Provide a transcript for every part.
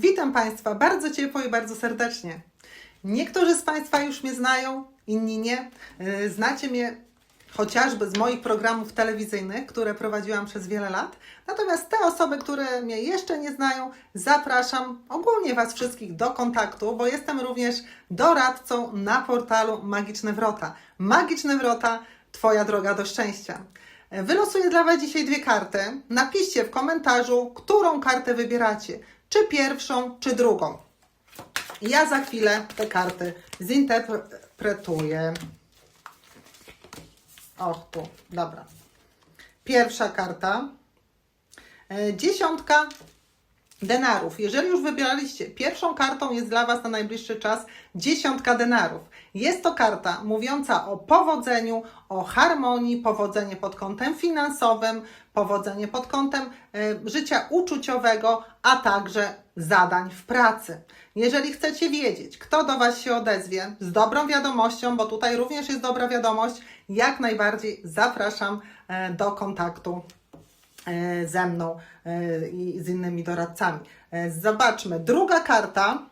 Witam Państwa bardzo ciepło i bardzo serdecznie. Niektórzy z Państwa już mnie znają, inni nie. Yy, Znacie mnie chociażby z moich programów telewizyjnych, które prowadziłam przez wiele lat. Natomiast te osoby, które mnie jeszcze nie znają, zapraszam ogólnie Was wszystkich do kontaktu, bo jestem również doradcą na portalu Magiczne Wrota. Magiczne Wrota, Twoja droga do szczęścia. Wylosuję dla Was dzisiaj dwie karty. Napiszcie w komentarzu, którą kartę wybieracie. Czy pierwszą, czy drugą. Ja za chwilę te karty zinterpretuję. Och, tu, dobra. Pierwsza karta. E, Dziesiątka denarów. Jeżeli już wybieraliście, pierwszą kartą jest dla Was na najbliższy czas dziesiątka denarów. Jest to karta mówiąca o powodzeniu, o harmonii, powodzenie pod kątem finansowym, powodzenie pod kątem e, życia uczuciowego, a także zadań w pracy. Jeżeli chcecie wiedzieć, kto do Was się odezwie z dobrą wiadomością, bo tutaj również jest dobra wiadomość, jak najbardziej zapraszam e, do kontaktu ze mną e, i z innymi doradcami. E, Zobaczmy, druga karta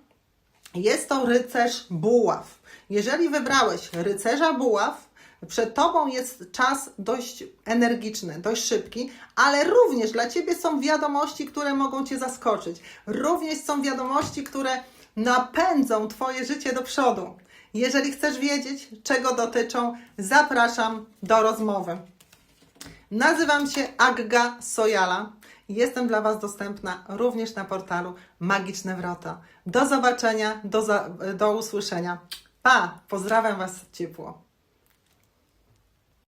jest to rycerz buław. Jeżeli wybrałeś rycerza buław, przed Tobą jest czas dość energiczny, dość szybki, ale również dla Ciebie są wiadomości, które mogą Cię zaskoczyć. Również są wiadomości, które napędzą Twoje życie do przodu. Jeżeli chcesz wiedzieć, czego dotyczą, zapraszam do rozmowy. Nazywam się Agga Sojala. Jestem dla Was dostępna również na portalu Magiczne Wrota. Do zobaczenia, do, za, do usłyszenia. Pa! Pozdrawiam Was ciepło.